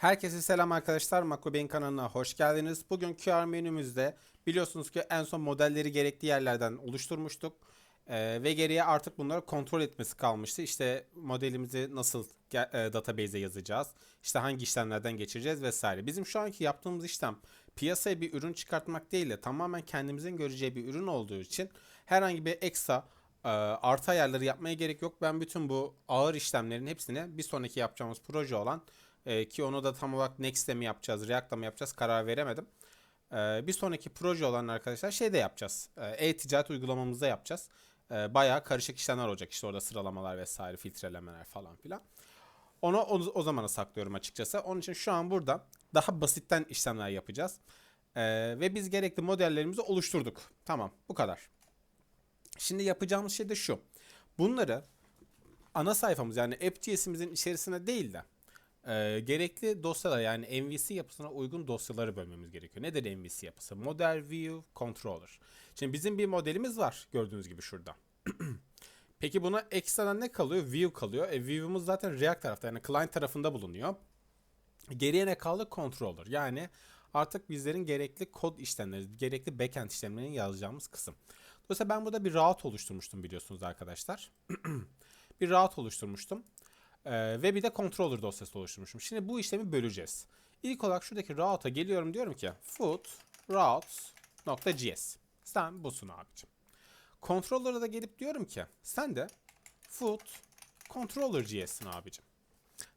Herkese selam arkadaşlar. Makro Beyin kanalına hoş geldiniz. Bugün QR menümüzde biliyorsunuz ki en son modelleri gerekli yerlerden oluşturmuştuk. Ee, ve geriye artık bunları kontrol etmesi kalmıştı. İşte modelimizi nasıl e, database'e yazacağız, işte hangi işlemlerden geçireceğiz vesaire. Bizim şu anki yaptığımız işlem piyasaya bir ürün çıkartmak değil de tamamen kendimizin göreceği bir ürün olduğu için herhangi bir ekstra e, artı ayarları yapmaya gerek yok. Ben bütün bu ağır işlemlerin hepsini bir sonraki yapacağımız proje olan e, ki onu da tam olarak Next'te mi yapacağız, React'ta mı yapacağız karar veremedim. E, bir sonraki proje olan arkadaşlar şeyde yapacağız. E, E-ticaret uygulamamızda yapacağız. E, bayağı karışık işlemler olacak. İşte orada sıralamalar vesaire, filtrelemeler falan filan. Onu o, o zamana saklıyorum açıkçası. Onun için şu an burada daha basitten işlemler yapacağız. E, ve biz gerekli modellerimizi oluşturduk. Tamam bu kadar. Şimdi yapacağımız şey de şu. Bunları ana sayfamız yani app.js'imizin içerisine değil de e, gerekli dosyalar yani MVC yapısına uygun dosyaları bölmemiz gerekiyor. Nedir MVC yapısı? Model View Controller. Şimdi bizim bir modelimiz var gördüğünüz gibi şurada. Peki buna ekstradan ne kalıyor? View kalıyor. E, view'umuz zaten React tarafta yani client tarafında bulunuyor. Geriye ne kaldı? Controller. Yani artık bizlerin gerekli kod işlemleri, gerekli backend işlemlerini yazacağımız kısım. Dolayısıyla ben burada bir route oluşturmuştum biliyorsunuz arkadaşlar. bir route oluşturmuştum. Ee, ve bir de controller dosyası oluşturmuşum. Şimdi bu işlemi böleceğiz. İlk olarak şuradaki route'a geliyorum diyorum ki foot routes.js. Sen busun abicim. Controller'a da gelip diyorum ki sen de foot controller.js'sin abicim.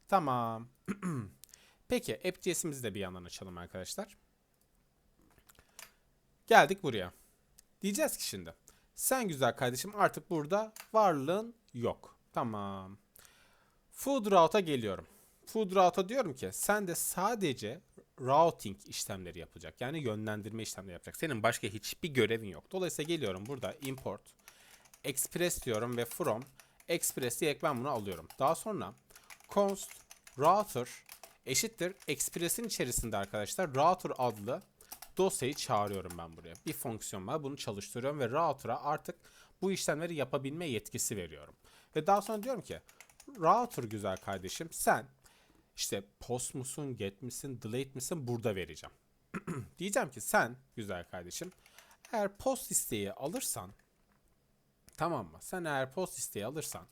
Tamam. Peki app.js'imizi de bir yandan açalım arkadaşlar. Geldik buraya. Diyeceğiz ki şimdi. Sen güzel kardeşim artık burada varlığın yok. Tamam. Food route'a geliyorum. Food route'a diyorum ki sen de sadece routing işlemleri yapacak. Yani yönlendirme işlemleri yapacak. Senin başka hiçbir görevin yok. Dolayısıyla geliyorum burada import express diyorum ve from express diyerek ben bunu alıyorum. Daha sonra const router eşittir express'in içerisinde arkadaşlar router adlı dosyayı çağırıyorum ben buraya. Bir fonksiyon var. Bunu çalıştırıyorum ve router'a artık bu işlemleri yapabilme yetkisi veriyorum. Ve daha sonra diyorum ki router güzel kardeşim sen işte post musun, get misin, delete misin burada vereceğim. Diyeceğim ki sen güzel kardeşim eğer post isteği alırsan tamam mı? Sen eğer post isteği alırsan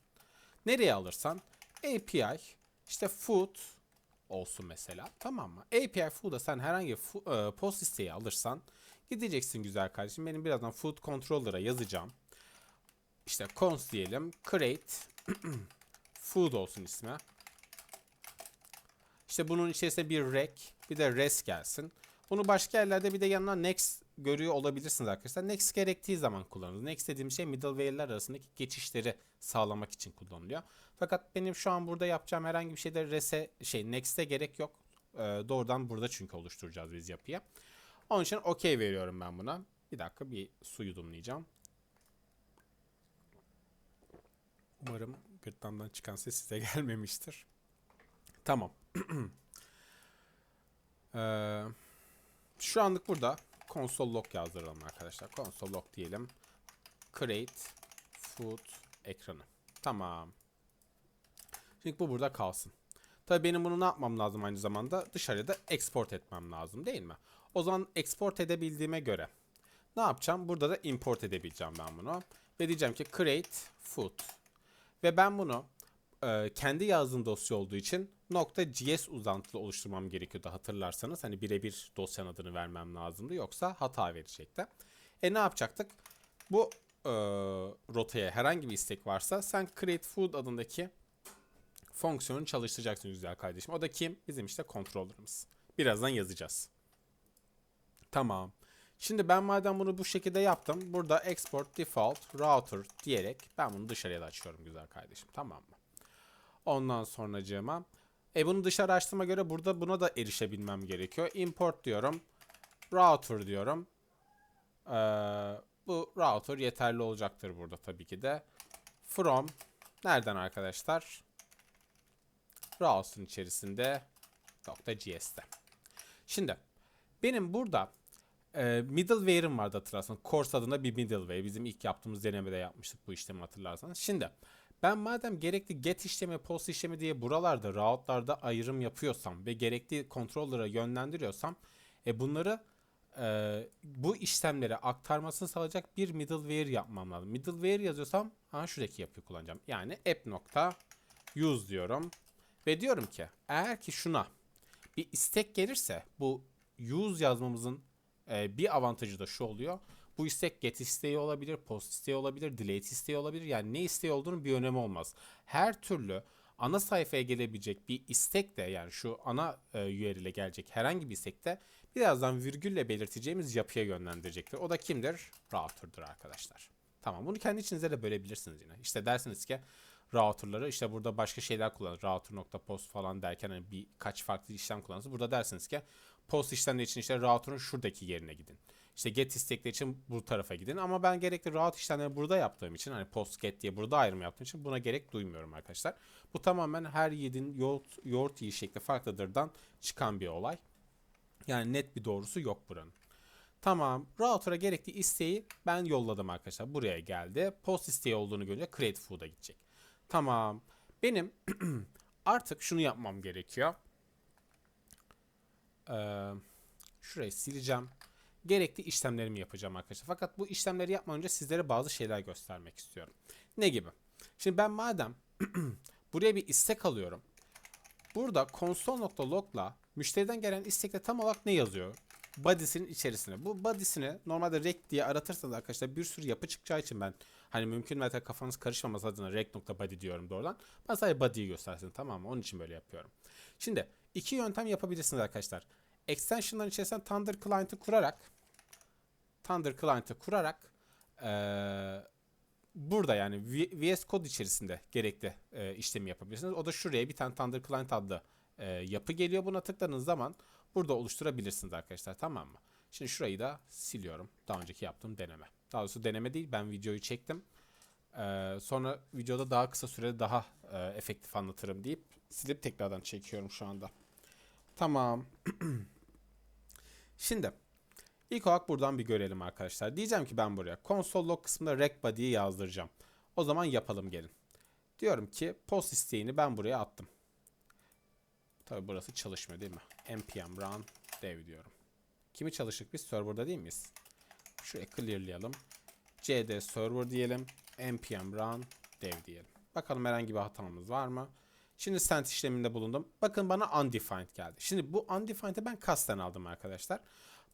nereye alırsan API işte food olsun mesela tamam mı? API food'a sen herhangi e, post isteği alırsan gideceksin güzel kardeşim. Benim birazdan food controller'a yazacağım. İşte const diyelim create food olsun ismi. İşte bunun içerisinde bir rec bir de res gelsin. Bunu başka yerlerde bir de yanına next görüyor olabilirsiniz arkadaşlar. Next gerektiği zaman kullanılır. Next dediğim şey middleware'ler arasındaki geçişleri sağlamak için kullanılıyor. Fakat benim şu an burada yapacağım herhangi bir şeyde res'e şey next'e gerek yok. Ee, doğrudan burada çünkü oluşturacağız biz yapıyı. Onun için okey veriyorum ben buna. Bir dakika bir su yudumlayacağım. Umarım gırtlamdan çıkan ses size gelmemiştir. Tamam. Ee, şu anlık burada console log yazdıralım arkadaşlar. Console log diyelim. Create food ekranı. Tamam. Şimdi bu burada kalsın. Tabii benim bunu ne yapmam lazım aynı zamanda? Dışarıya da export etmem lazım değil mi? O zaman export edebildiğime göre ne yapacağım? Burada da import edebileceğim ben bunu. Ve diyeceğim ki create food. Ve ben bunu e, kendi yazdığım dosya olduğu için .js uzantılı oluşturmam gerekiyordu hatırlarsanız. Hani birebir dosyanın adını vermem lazımdı yoksa hata verecekti. E ne yapacaktık? Bu e, rotaya herhangi bir istek varsa sen create food adındaki fonksiyonu çalıştıracaksın güzel kardeşim. O da kim? Bizim işte controller'ımız. Birazdan yazacağız. Tamam. Şimdi ben madem bunu bu şekilde yaptım. Burada export default router diyerek ben bunu dışarıya da açıyorum güzel kardeşim. Tamam mı? Ondan sonracığıma e bunu dışarı açtığıma göre burada buna da erişebilmem gerekiyor. Import diyorum. Router diyorum. Ee, bu router yeterli olacaktır burada tabii ki de. From nereden arkadaşlar? Router'ın içerisinde .js'te. Şimdi benim burada e, middleware'ım vardı hatırlarsanız. Course adında bir middleware. Bizim ilk yaptığımız denemede yapmıştık bu işlemi hatırlarsanız. Şimdi Ben madem gerekli get işlemi, post işlemi diye buralarda, route'larda ayrım yapıyorsam ve gerekli controller'a yönlendiriyorsam e bunları e, bu işlemlere aktarmasını sağlayacak bir middleware yapmam lazım. Middleware yazıyorsam ha şuradaki yapıyı kullanacağım. Yani app nokta use diyorum ve diyorum ki eğer ki şuna bir istek gelirse bu use yazmamızın e, bir avantajı da şu oluyor. Bu istek get isteği olabilir, post isteği olabilir, delete isteği olabilir. Yani ne isteği olduğunun bir önemi olmaz. Her türlü ana sayfaya gelebilecek bir istek de yani şu ana e, URL'e gelecek herhangi bir istek de birazdan virgülle belirteceğimiz yapıya yönlendirecektir. O da kimdir? Router'dır arkadaşlar. Tamam bunu kendi içinize de bölebilirsiniz yine. İşte dersiniz ki router'ları işte burada başka şeyler kullanır. Router.post falan derken hani birkaç farklı işlem kullanırsınız. Burada dersiniz ki post işlemleri için işte router'ın şuradaki yerine gidin. İşte get istekleri için bu tarafa gidin. Ama ben gerekli route işlemleri burada yaptığım için hani post get diye burada ayrım yaptığım için buna gerek duymuyorum arkadaşlar. Bu tamamen her yiğidin yoğurt, yoğurt yiyi şekli farklıdırdan çıkan bir olay. Yani net bir doğrusu yok buranın. Tamam. Router'a gerekli isteği ben yolladım arkadaşlar. Buraya geldi. Post isteği olduğunu görünce create food'a gidecek. Tamam. Benim artık şunu yapmam gerekiyor. Ee, şurayı sileceğim. Gerekli işlemlerimi yapacağım arkadaşlar. Fakat bu işlemleri yapmadan önce sizlere bazı şeyler göstermek istiyorum. Ne gibi? Şimdi ben madem buraya bir istek alıyorum. Burada console.log'la müşteriden gelen istekte tam olarak ne yazıyor? Body'sinin içerisine. Bu body'sini normalde rec diye aratırsanız arkadaşlar bir sürü yapı çıkacağı için ben hani mümkün mertebe kafanız karışmaması adına rec.body diyorum doğrudan. Ben sadece body'yi göstersin tamam mı? Onun için böyle yapıyorum. Şimdi iki yöntem yapabilirsiniz arkadaşlar. Extension'ların içerisinde Thunder Client'ı kurarak Thunder Client'ı kurarak ee, burada yani VS Code içerisinde gerekli e, işlemi yapabilirsiniz. O da şuraya bir tane Thunder Client adlı e, yapı geliyor. Buna tıkladığınız zaman burada oluşturabilirsiniz arkadaşlar tamam mı? Şimdi şurayı da siliyorum. Daha önceki yaptığım deneme. Daha doğrusu deneme değil ben videoyu çektim. Ee, sonra videoda daha kısa sürede daha e, efektif anlatırım deyip silip tekrardan çekiyorum şu anda. Tamam. Şimdi ilk olarak buradan bir görelim arkadaşlar. Diyeceğim ki ben buraya console log kısmında rec body'yi yazdıracağım. O zaman yapalım gelin. Diyorum ki post isteğini ben buraya attım. Tabi burası çalışmıyor değil mi? npm run dev diyorum. Kimi çalıştık biz? Server'da değil miyiz? Şuraya clearlayalım. cd server diyelim. npm run dev diyelim. Bakalım herhangi bir hatamız var mı? Şimdi send işleminde bulundum. Bakın bana undefined geldi. Şimdi bu undefined'ı ben kasten aldım arkadaşlar.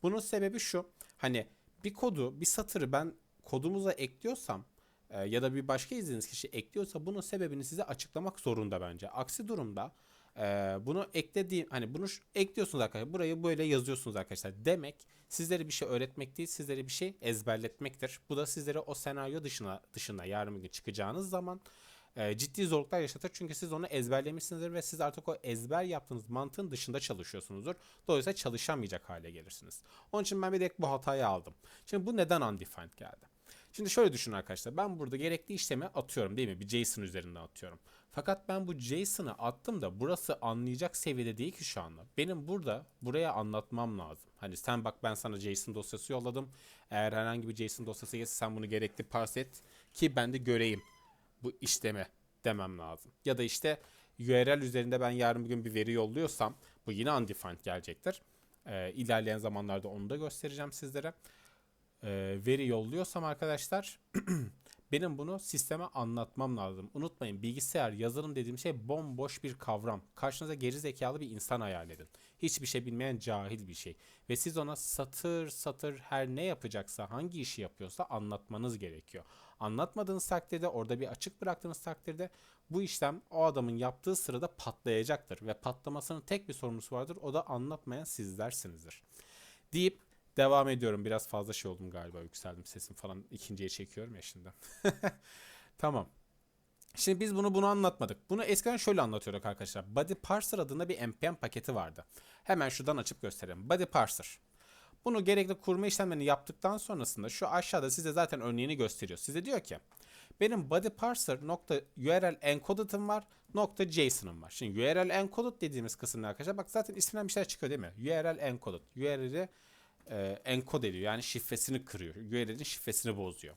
Bunun sebebi şu. Hani bir kodu, bir satırı ben kodumuza ekliyorsam e, ya da bir başka izlediğiniz kişi ekliyorsa bunun sebebini size açıklamak zorunda bence. Aksi durumda e, bunu eklediğim hani bunu ekliyorsunuz arkadaşlar. Burayı böyle yazıyorsunuz arkadaşlar. Demek sizlere bir şey öğretmek değil, sizlere bir şey ezberletmektir. Bu da sizlere o senaryo dışına dışına yarın bir gün çıkacağınız zaman e, ciddi zorluklar yaşatır. Çünkü siz onu ezberlemişsinizdir ve siz artık o ezber yaptığınız mantığın dışında çalışıyorsunuzdur. Dolayısıyla çalışamayacak hale gelirsiniz. Onun için ben bir direkt bu hatayı aldım. Şimdi bu neden undefined geldi? Şimdi şöyle düşünün arkadaşlar. Ben burada gerekli işlemi atıyorum değil mi? Bir JSON üzerinden atıyorum. Fakat ben bu JSON'ı attım da burası anlayacak seviyede değil ki şu anda. Benim burada buraya anlatmam lazım. Hani sen bak ben sana JSON dosyası yolladım. Eğer herhangi bir JSON dosyası gelirse sen bunu gerekli parse et ki ben de göreyim bu işlemi demem lazım. Ya da işte URL üzerinde ben yarın bir gün bir veri yolluyorsam bu yine undefined gelecektir. Ee, ilerleyen zamanlarda onu da göstereceğim sizlere. Ee, veri yolluyorsam arkadaşlar benim bunu sisteme anlatmam lazım. Unutmayın bilgisayar yazılım dediğim şey bomboş bir kavram. Karşınıza geri zekalı bir insan hayal edin. Hiçbir şey bilmeyen cahil bir şey. Ve siz ona satır satır her ne yapacaksa hangi işi yapıyorsa anlatmanız gerekiyor. Anlatmadığınız takdirde orada bir açık bıraktığınız takdirde bu işlem o adamın yaptığı sırada patlayacaktır. Ve patlamasının tek bir sorumlusu vardır o da anlatmayan sizlersinizdir. Deyip devam ediyorum. Biraz fazla şey oldum galiba yükseldim sesim falan ikinciye çekiyorum ya şimdi. tamam. Şimdi biz bunu bunu anlatmadık. Bunu eskiden şöyle anlatıyorduk arkadaşlar. Body Parser adında bir npm paketi vardı. Hemen şuradan açıp göstereyim. Body Parser. Bunu gerekli kurma işlemlerini yaptıktan sonrasında şu aşağıda size zaten örneğini gösteriyor. Size diyor ki benim body parser nokta URL encoded'ım var nokta JSON'ım var. Şimdi URL encoded dediğimiz kısımda arkadaşlar bak zaten isminden bir şeyler çıkıyor değil mi? URL encoded. URL'i e, encode ediyor. Yani şifresini kırıyor. URL'in şifresini bozuyor.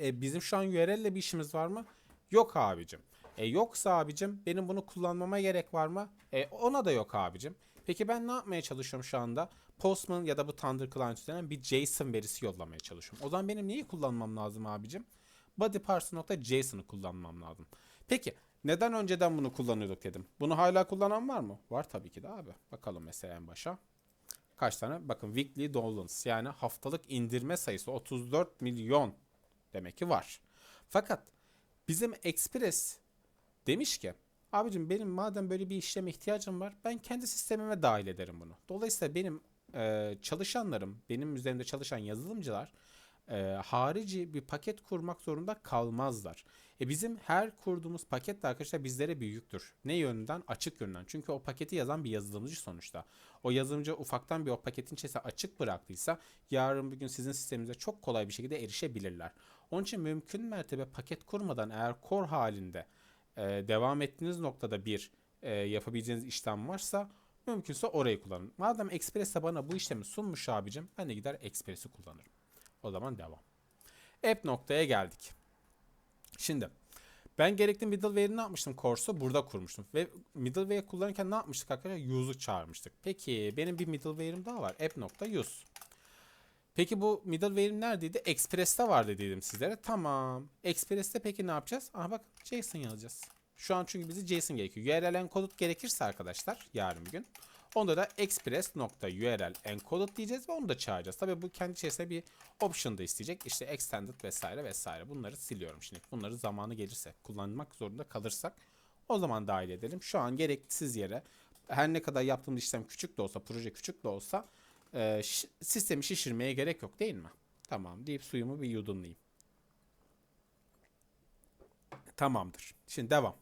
E, bizim şu an URL ile bir işimiz var mı? Yok abicim. E yoksa abicim benim bunu kullanmama gerek var mı? E ona da yok abicim. Peki ben ne yapmaya çalışıyorum şu anda? Postman ya da bu Thunder Client üzerinden bir JSON verisi yollamaya çalışıyorum. O zaman benim neyi kullanmam lazım abicim? bodyparser.json'ı kullanmam lazım. Peki neden önceden bunu kullanıyorduk dedim. Bunu hala kullanan var mı? Var tabii ki de abi. Bakalım mesela en başa. Kaç tane? Bakın weekly downloads yani haftalık indirme sayısı 34 milyon demek ki var. Fakat bizim Express demiş ki abicim benim madem böyle bir işleme ihtiyacım var ben kendi sistemime dahil ederim bunu. Dolayısıyla benim e, çalışanlarım, benim üzerimde çalışan yazılımcılar e, harici bir paket kurmak zorunda kalmazlar. E bizim her kurduğumuz paket de arkadaşlar bizlere bir yüktür. Ne yönden? Açık yönden. Çünkü o paketi yazan bir yazılımcı sonuçta. O yazılımcı ufaktan bir o paketin içerisine açık bıraktıysa yarın bir gün sizin sisteminize çok kolay bir şekilde erişebilirler. Onun için mümkün mertebe paket kurmadan eğer core halinde e, devam ettiğiniz noktada bir e, yapabileceğiniz işlem varsa mümkünse orayı kullanın. Madem Express de bana bu işlemi sunmuş abicim ben de gider Express'i kullanırım. O zaman devam. App noktaya geldik. Şimdi ben gerekli middleware'i ne yapmıştım Course'u burada kurmuştum. Ve middleware kullanırken ne yapmıştık arkadaşlar? Use'u çağırmıştık. Peki benim bir middleware'im daha var. app.use. Peki bu middleware'im neredeydi? Express'te vardı dedim sizlere. Tamam. Express'te peki ne yapacağız? Aha bak JSON yazacağız. Şu an çünkü bizi JSON gerekiyor. URL encoded gerekirse arkadaşlar yarın bir gün. Onda da express.url encoded diyeceğiz ve onu da çağıracağız. Tabii bu kendi içerisinde bir option da isteyecek. İşte extended vesaire vesaire. Bunları siliyorum şimdi. Bunları zamanı gelirse kullanmak zorunda kalırsak o zaman dahil edelim. Şu an gereksiz yere her ne kadar yaptığımız işlem küçük de olsa, proje küçük de olsa e, sistemi şişirmeye gerek yok değil mi? Tamam deyip suyumu bir yudumlayayım. Tamamdır. Şimdi devam.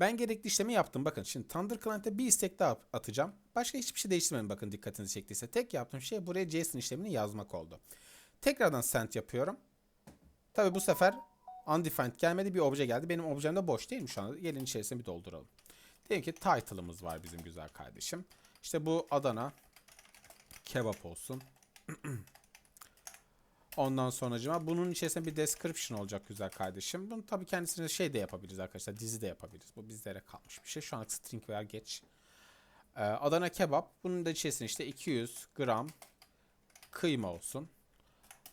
Ben gerekli işlemi yaptım. Bakın şimdi Thunder Client'e bir istek daha atacağım. Başka hiçbir şey değiştirmedim bakın dikkatinizi çektiyse. Tek yaptığım şey buraya JSON işlemini yazmak oldu. Tekrardan send yapıyorum. Tabi bu sefer undefined gelmedi bir obje geldi. Benim objem de boş değil mi şu anda? Gelin içerisine bir dolduralım. Diyelim ki title'ımız var bizim güzel kardeşim. İşte bu Adana kebap olsun. Ondan sonracıma bunun içerisinde bir description olacak güzel kardeşim. Bunu tabii kendisine şey de yapabiliriz arkadaşlar. Dizi de yapabiliriz. Bu bizlere kalmış bir şey. Şu an string veya geç. Ee, Adana kebap. Bunun da içerisinde işte 200 gram kıyma olsun.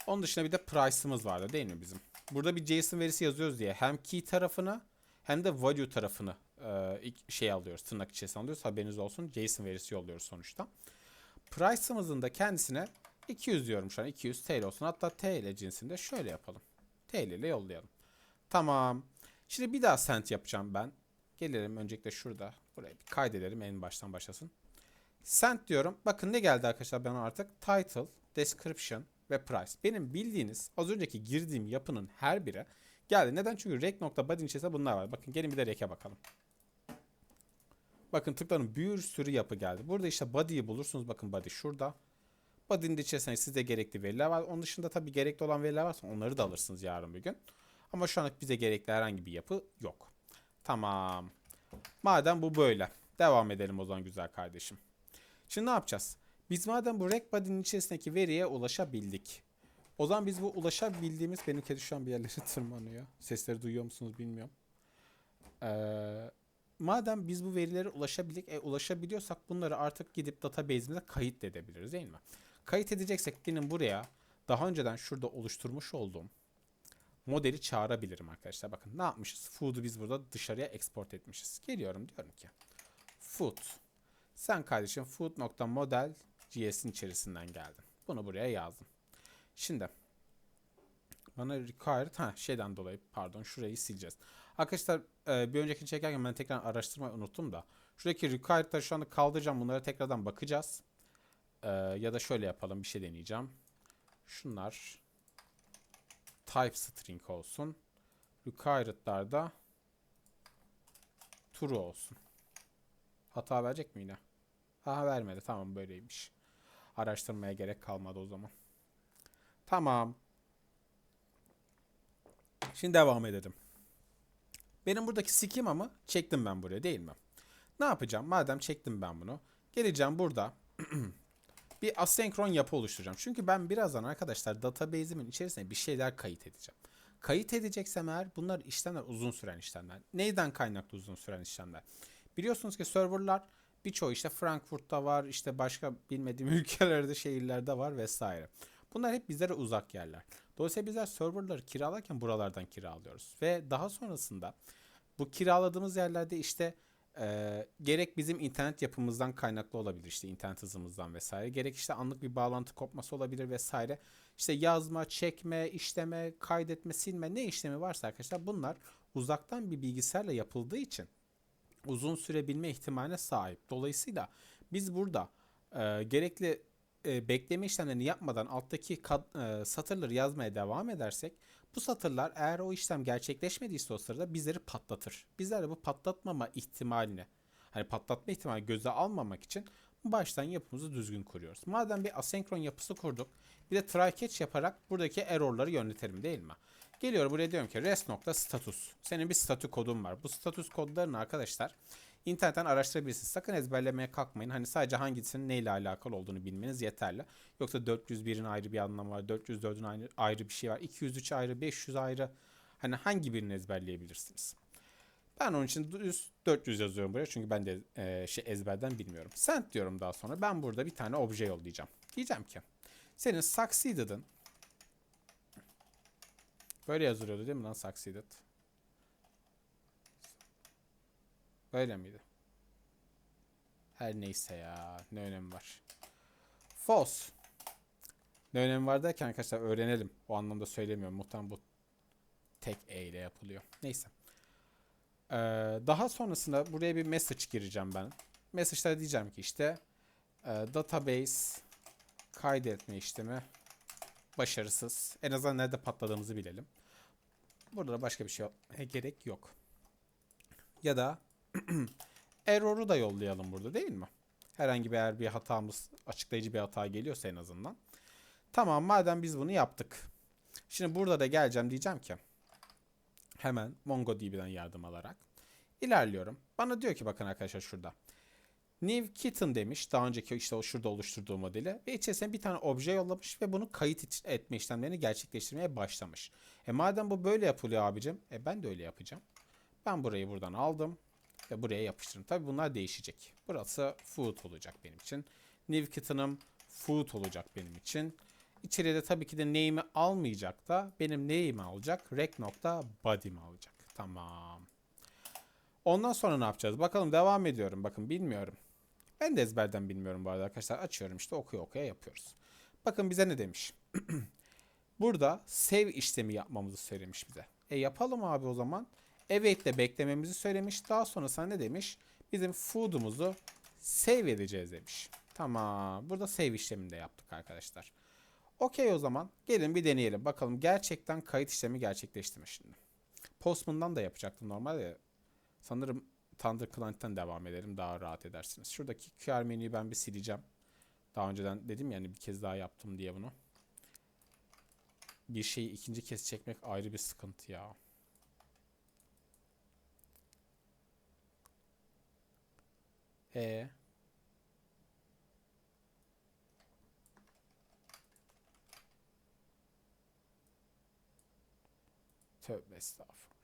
Onun dışında bir de price'ımız vardı değil mi bizim? Burada bir JSON verisi yazıyoruz diye hem key tarafını hem de value tarafını e, şey alıyoruz. Tırnak içerisine alıyoruz. Haberiniz olsun. JSON verisi yolluyoruz sonuçta. Price'ımızın da kendisine 200 diyorum şu an. 200 TL olsun. Hatta TL cinsinde şöyle yapalım. TL ile yollayalım. Tamam. Şimdi bir daha sent yapacağım ben. Gelirim öncelikle şurada. Buraya bir kaydedelim en baştan başlasın. Sent diyorum. Bakın ne geldi arkadaşlar bana artık? Title, description ve price. Benim bildiğiniz az önceki girdiğim yapının her biri geldi. Neden? Çünkü rec.body'nin içerisinde bunlar var. Bakın gelin bir de rec'e bakalım. Bakın tıklanın bir sürü yapı geldi. Burada işte body'yi bulursunuz. Bakın body şurada. Body'nin içerisinde sizde gerekli veriler var. Onun dışında tabii gerekli olan veriler varsa onları da alırsınız yarın bir gün. Ama şu anlık bize gerekli herhangi bir yapı yok. Tamam. Madem bu böyle. Devam edelim o zaman güzel kardeşim. Şimdi ne yapacağız? Biz madem bu rec body'nin içerisindeki veriye ulaşabildik. O zaman biz bu ulaşabildiğimiz benim kedi şu an bir yerlere tırmanıyor. Sesleri duyuyor musunuz bilmiyorum. Ee, madem biz bu verilere ulaşabildik, e, ulaşabiliyorsak bunları artık gidip database'imize kayıt edebiliriz değil mi? Kayıt edeceksek benim buraya daha önceden şurada oluşturmuş olduğum modeli çağırabilirim arkadaşlar. Bakın ne yapmışız? Food'u biz burada dışarıya export etmişiz. Geliyorum diyorum ki food. Sen kardeşim food.model JS'in içerisinden geldin. Bunu buraya yazdım. Şimdi bana required ha şeyden dolayı pardon şurayı sileceğiz. Arkadaşlar e, bir önceki çekerken ben tekrar araştırmayı unuttum da. Şuradaki required'ları şu anda kaldıracağım. Bunlara tekrardan bakacağız. E, ya da şöyle yapalım bir şey deneyeceğim. Şunlar type string olsun. Required'lar da true olsun. Hata verecek mi yine? Ha vermedi. Tamam böyleymiş. Araştırmaya gerek kalmadı o zaman. Tamam. Şimdi devam edelim. Benim buradaki schema'mı çektim ben buraya değil mi? Ne yapacağım? Madem çektim ben bunu. Geleceğim burada. bir asenkron yapı oluşturacağım. Çünkü ben birazdan arkadaşlar database'imin içerisine bir şeyler kayıt edeceğim. Kayıt edeceksem eğer bunlar işlemler uzun süren işlemler. Neyden kaynaklı uzun süren işlemler? Biliyorsunuz ki serverlar birçoğu işte Frankfurt'ta var, işte başka bilmediğim ülkelerde, şehirlerde var vesaire. Bunlar hep bizlere uzak yerler. Dolayısıyla bizler serverları kiralarken buralardan kiralıyoruz. Ve daha sonrasında bu kiraladığımız yerlerde işte e, gerek bizim internet yapımızdan kaynaklı olabilir işte internet hızımızdan vesaire. Gerek işte anlık bir bağlantı kopması olabilir vesaire. İşte yazma, çekme, işleme, kaydetme, silme ne işlemi varsa arkadaşlar bunlar uzaktan bir bilgisayarla yapıldığı için uzun sürebilme ihtimaline sahip. Dolayısıyla biz burada e, gerekli e, bekleme işlemlerini yapmadan alttaki kad- e, satırları yazmaya devam edersek bu satırlar eğer o işlem gerçekleşmediyse o sırada bizleri patlatır. Bizler de bu patlatmama ihtimalini hani patlatma ihtimali göze almamak için baştan yapımızı düzgün kuruyoruz. Madem bir asenkron yapısı kurduk bir de try catch yaparak buradaki errorları yönetelim değil mi? Geliyorum buraya diyorum ki rest.status. Senin bir statü kodun var. Bu status kodlarını arkadaşlar internetten araştırabilirsiniz. Sakın ezberlemeye kalkmayın. Hani sadece hangisinin neyle alakalı olduğunu bilmeniz yeterli. Yoksa 401'in ayrı bir anlamı var. 404'ün ayrı, ayrı bir şey var. 203 ayrı, 500 ayrı. Hani hangi birini ezberleyebilirsiniz? Ben onun için düz 400 yazıyorum buraya çünkü ben de e, şey ezberden bilmiyorum. Send diyorum daha sonra. Ben burada bir tane obje yollayacağım. Diyeceğim ki senin succeeded'ın böyle yazılıyordu değil mi lan succeeded? Böyle miydi? Her neyse ya. Ne önemi var. False. Ne önemi var derken arkadaşlar öğrenelim. O anlamda söylemiyorum. Muhtemelen bu tek E ile yapılıyor. Neyse. Ee, daha sonrasında buraya bir message gireceğim ben. Message'da diyeceğim ki işte e, database kaydetme işlemi başarısız. En azından nerede patladığımızı bilelim. Burada da başka bir şey gerek yok. Ya da error'u da yollayalım burada değil mi? Herhangi bir eğer bir hatamız açıklayıcı bir hata geliyorsa en azından. Tamam madem biz bunu yaptık. Şimdi burada da geleceğim diyeceğim ki hemen MongoDB'den yardım alarak ilerliyorum. Bana diyor ki bakın arkadaşlar şurada. New Kitten demiş. Daha önceki işte o şurada oluşturduğu modeli. Ve içerisine bir tane obje yollamış ve bunu kayıt etme işlemlerini gerçekleştirmeye başlamış. E madem bu böyle yapılıyor abicim. E ben de öyle yapacağım. Ben burayı buradan aldım ve buraya yapıştırdım. Tabi bunlar değişecek. Burası food olacak benim için. New Kitten'ım food olacak benim için. İçeriye de tabii ki de name'i almayacak da benim name'i alacak. rec.body'mi alacak. Tamam. Ondan sonra ne yapacağız? Bakalım devam ediyorum. Bakın bilmiyorum. Ben de ezberden bilmiyorum bu arada arkadaşlar. Açıyorum işte okuya okuya yapıyoruz. Bakın bize ne demiş? Burada save işlemi yapmamızı söylemiş bize. E yapalım abi o zaman. De beklememizi söylemiş. Daha sonrasında ne demiş? Bizim food'umuzu save edeceğiz demiş. Tamam. Burada save işlemini de yaptık arkadaşlar. Okey o zaman. Gelin bir deneyelim. Bakalım gerçekten kayıt işlemi gerçekleşti mi şimdi? Postman'dan da yapacaktım normalde. Sanırım Thunder Client'ten devam edelim. Daha rahat edersiniz. Şuradaki QR menüyü ben bir sileceğim. Daha önceden dedim yani bir kez daha yaptım diye bunu. Bir şeyi ikinci kez çekmek ayrı bir sıkıntı ya. E Tövbe estağfurullah.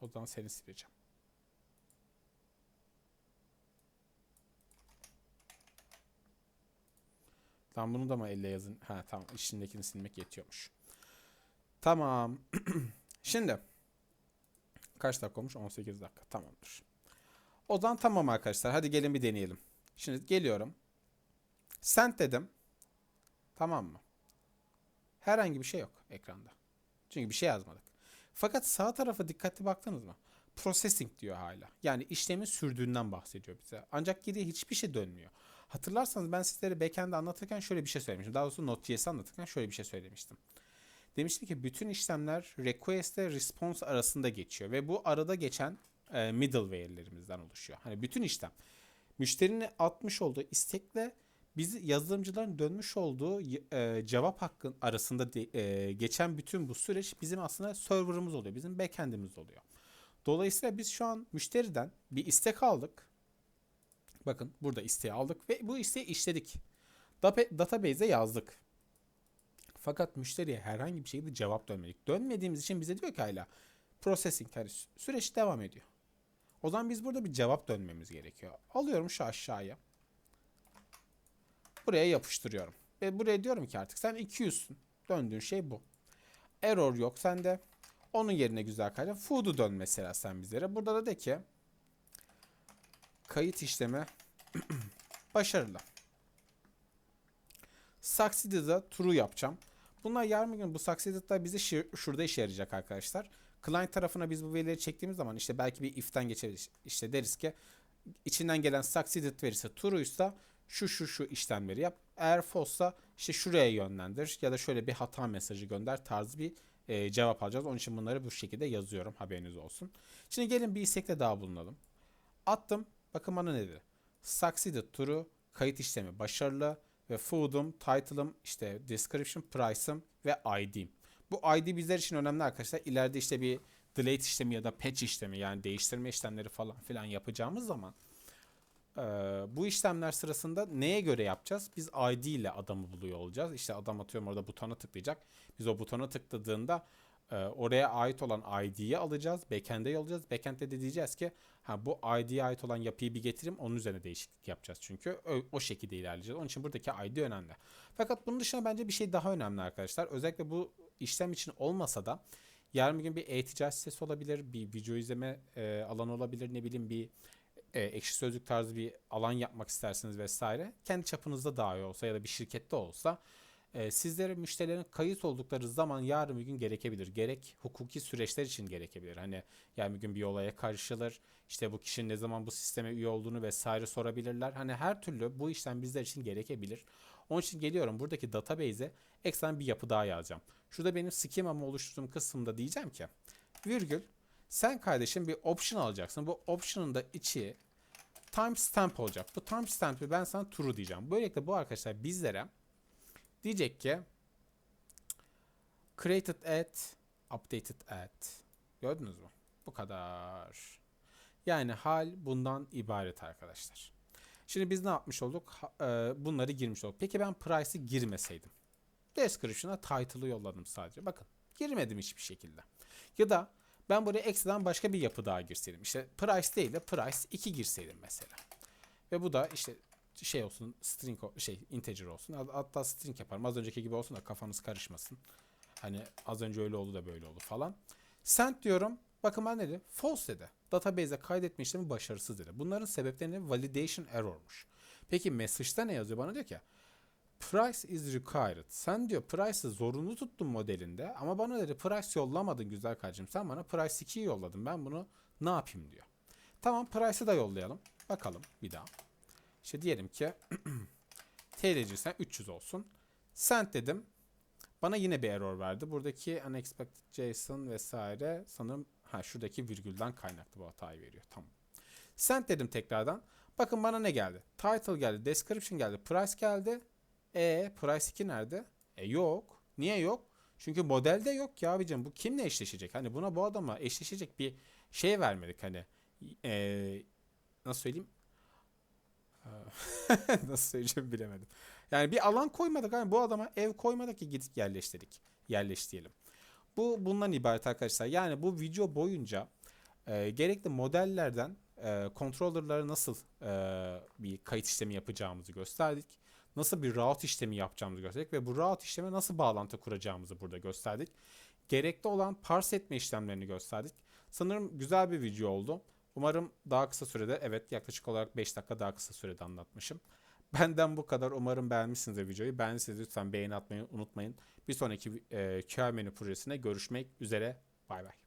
O zaman seni sileceğim. Tamam bunu da mı elle yazın? Ha tamam içindekini silmek yetiyormuş. Tamam. Şimdi kaç dakika olmuş? 18 dakika. Tamamdır. O zaman tamam arkadaşlar. Hadi gelin bir deneyelim. Şimdi geliyorum. Send dedim. Tamam mı? Herhangi bir şey yok ekranda. Çünkü bir şey yazmadık. Fakat sağ tarafa dikkatli baktınız mı? Processing diyor hala. Yani işlemin sürdüğünden bahsediyor bize. Ancak geriye hiçbir şey dönmüyor. Hatırlarsanız ben sizlere backend'de anlatırken şöyle bir şey söylemiştim. Daha doğrusu Node.js'i anlatırken şöyle bir şey söylemiştim. Demiştim ki bütün işlemler request ile response arasında geçiyor ve bu arada geçen e, middleware'lerimizden oluşuyor. Hani bütün işlem müşterinin atmış olduğu istekle biz yazılımcıların dönmüş olduğu e, cevap hakkın arasında de, e, geçen bütün bu süreç bizim aslında server'ımız oluyor. Bizim backend'imiz oluyor. Dolayısıyla biz şu an müşteriden bir istek aldık. Bakın burada isteği aldık ve bu isteği işledik. Database'e yazdık. Fakat müşteriye herhangi bir şekilde cevap dönmedik. Dönmediğimiz için bize diyor ki hala processing yani sü- süreç devam ediyor. O zaman biz burada bir cevap dönmemiz gerekiyor. Alıyorum şu aşağıya. Buraya yapıştırıyorum. Ve buraya diyorum ki artık sen 200'sün. Döndüğün şey bu. Error yok sende. Onun yerine güzel kaydı. Food'u dön mesela sen bizlere. Burada da de ki kayıt işlemi başarılı. Succeeded'a true yapacağım. Bunlar yarın gün bu Succeeded'lar bize şurada işe yarayacak arkadaşlar. Client tarafına biz bu verileri çektiğimiz zaman işte belki bir if'ten geçebiliriz. İşte deriz ki içinden gelen Succeeded verisi true'ysa şu şu şu işlemleri yap. Eğer false'sa işte şuraya yönlendir ya da şöyle bir hata mesajı gönder tarzı bir e, cevap alacağız. Onun için bunları bu şekilde yazıyorum haberiniz olsun. Şimdi gelin bir istekte daha bulunalım. Attım. Bakın bana ne dedi? Succeeded true, kayıt işlemi başarılı ve food'um, title'ım, işte description, price'ım ve ID'm. Bu ID bizler için önemli arkadaşlar. İleride işte bir delete işlemi ya da patch işlemi yani değiştirme işlemleri falan filan yapacağımız zaman eee, bu işlemler sırasında neye göre yapacağız? Biz ID ile adamı buluyor olacağız. İşte adam atıyorum orada butona tıklayacak. Biz o butona tıkladığında e, oraya ait olan ID'yi alacağız. Backend'e yollayacağız. Backend'de de diyeceğiz ki ha bu ID'ye ait olan yapıyı bir getireyim. Onun üzerine değişiklik yapacağız çünkü. O, o şekilde ilerleyeceğiz. Onun için buradaki ID önemli. Fakat bunun dışında bence bir şey daha önemli arkadaşlar. Özellikle bu işlem için olmasa da yarın bir gün bir e-ticaret sitesi olabilir. Bir video izleme e, alanı olabilir. Ne bileyim bir e, ekşi sözlük tarzı bir alan yapmak isterseniz vesaire. Kendi çapınızda dahi olsa ya da bir şirkette olsa e, sizlere müşterilerin kayıt oldukları zaman yarın bir gün gerekebilir. Gerek hukuki süreçler için gerekebilir. Hani yarın bir gün bir olaya karışılır. İşte bu kişinin ne zaman bu sisteme üye olduğunu vesaire sorabilirler. Hani her türlü bu işlem bizler için gerekebilir. Onun için geliyorum buradaki database'e ekstra bir yapı daha yazacağım. Şurada benim schema'mı oluşturduğum kısımda diyeceğim ki virgül sen kardeşim bir option alacaksın. Bu option'ın da içi timestamp olacak. Bu timestamp'i ben sana true diyeceğim. Böylelikle bu arkadaşlar bizlere diyecek ki created at updated at gördünüz mü? Bu kadar. Yani hal bundan ibaret arkadaşlar. Şimdi biz ne yapmış olduk? E, bunları girmiş olduk. Peki ben price'ı girmeseydim. Description'a title'ı yolladım sadece. Bakın girmedim hiçbir şekilde. Ya da ben buraya ekstradan başka bir yapı daha girseydim. İşte price değil de price 2 girseydim mesela. Ve bu da işte şey olsun string şey integer olsun. Hat- Hatta string yaparım. Az önceki gibi olsun da kafanız karışmasın. Hani az önce öyle oldu da böyle oldu falan. Send diyorum. Bakın ben dedi? False dedi. Database'e kaydetme işlemi başarısız dedi. Bunların sebeplerini validation error'muş. Peki message'da ne yazıyor? Bana diyor ki Price is required. Sen diyor price'ı zorunlu tuttun modelinde ama bana dedi price yollamadın güzel kardeşim. Sen bana price 2'yi yolladın. Ben bunu ne yapayım diyor. Tamam price'ı da yollayalım. Bakalım bir daha. İşte diyelim ki TLC sen 300 olsun. Send dedim. Bana yine bir error verdi. Buradaki unexpected JSON vesaire sanırım ha şuradaki virgülden kaynaklı bu hatayı veriyor. Tamam. Send dedim tekrardan. Bakın bana ne geldi? Title geldi, description geldi, price geldi. E price 2 nerede? E yok. Niye yok? Çünkü modelde yok ya abicim. Bu kimle eşleşecek? Hani buna bu adama eşleşecek bir şey vermedik hani. E, nasıl söyleyeyim? Nasıl söyleyeceğimi bilemedim. Yani bir alan koymadık. Hani bu adama ev koymadık ki gidip yerleştirdik. Yerleş diyelim. Bu bundan ibaret arkadaşlar. Yani bu video boyunca e, gerekli modellerden e, controller'lara nasıl e, bir kayıt işlemi yapacağımızı gösterdik. Nasıl bir route işlemi yapacağımızı gösterdik ve bu route işleme nasıl bağlantı kuracağımızı burada gösterdik. Gerekli olan parse etme işlemlerini gösterdik. Sanırım güzel bir video oldu. Umarım daha kısa sürede, evet yaklaşık olarak 5 dakika daha kısa sürede anlatmışım. Benden bu kadar. Umarım beğenmişsinizdir videoyu. Beğendiyseniz lütfen beğeni atmayı unutmayın. Bir sonraki e, QR menü projesine görüşmek üzere. Bay bay.